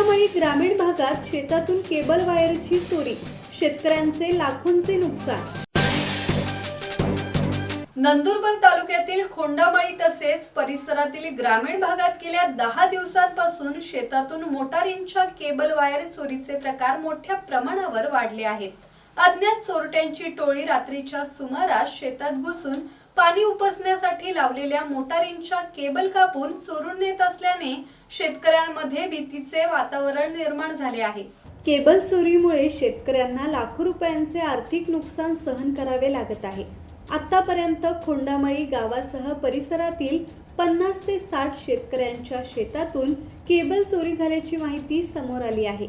खोंडामळी ग्रामीण भागात शेतातून केबल वायरची चोरी शेतकऱ्यांचे लाखोंचे नुकसान. नंदुरबार तालुक्यातील खोंडामळी तसेच परिसरातील ग्रामीण भागात गेल्या दहा दिवसांपासून शेतातून मोटारींच्या केबल वायर चोरीचे प्रकार मोठ्या प्रमाणावर वाढले आहेत. अज्ञात चोरट्यांची टोळी रात्रीच्या सुमारास शेतात घुसून पाणी उपसण्यासाठी लावलेल्या मोटारींच्या केबल कापून चोरून नेत असल्याने शेतकऱ्यांमध्ये भीतीचे वातावरण निर्माण झाले आहे. केबल चोरीमुळे शेतकऱ्यांना लाखो रुपयांचे आर्थिक नुकसान सहन करावे लागत आहे. आतापर्यंत खोंडामळी गावासह परिसरातील पन्नास ते साठ शेतकऱ्यांच्या शेतातून केबल चोरी झाल्याची माहिती समोर आली आहे.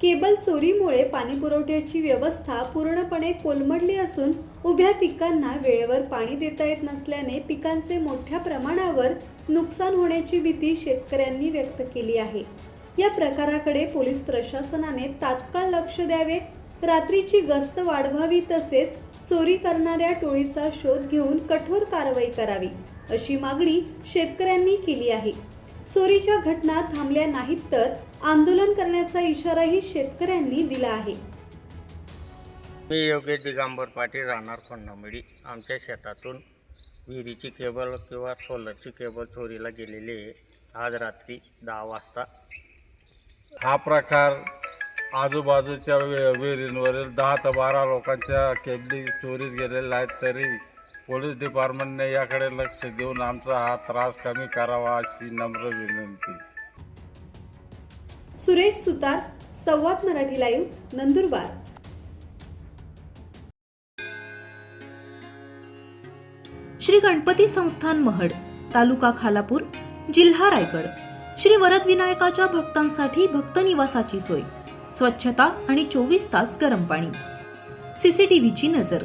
केबल चोरीमुळे पाणी पुरवठ्याची व्यवस्था पूर्णपणे कोलमडली असून उभ्या पिकांना वेळेवर पाणी देता येत नसल्याने पिकांचे मोठ्या प्रमाणावर नुकसान होण्याची भीती शेतकऱ्यांनी व्यक्त केली आहे. या प्रकाराकडे पोलीस प्रशासनाने तात्काळ लक्ष द्यावे रात्रीची गस्त वाढवावी तसेच चोरी करणाऱ्या टोळीचा शोध घेऊन कठोर कारवाई करावी अशी मागणी शेतकऱ्यांनी केली आहे. चोरीच्या घटना थांबल्या नाहीत तर आंदोलन करण्याचा इशाराही शेतकऱ्यांनी दिला आहे. मी योगेश दिगंबर पाटील राहणार खोंडामळी आमच्या शेतातून विहिरीची केबल किंवा सोलरची केबल चोरीला गेलेली आहे. आज रात्री दहा वाजता. हा प्रकार आजूबाजूच्या वि- विहिरींवरील दहा ते बारा लोकांच्या केबली चोरीस गेलेल्या आहेत. तरी पोलीस डिपार्टमेंटने याकडे लक्ष देऊन आमचा हा त्रास कमी करावा अशी नम्र विनंती. सुरेश सुतार संवाद मराठी लाईव्ह नंदुरबार. श्री गणपती संस्थान महड तालुका खालापूर जिल्हा रायगड. श्री वरदविनायकाच्या भक्तांसाठी भक्त निवासाची सोय. स्वच्छता आणि चोवीस तास गरम पाणी. सीसीटीव्हीची नजर.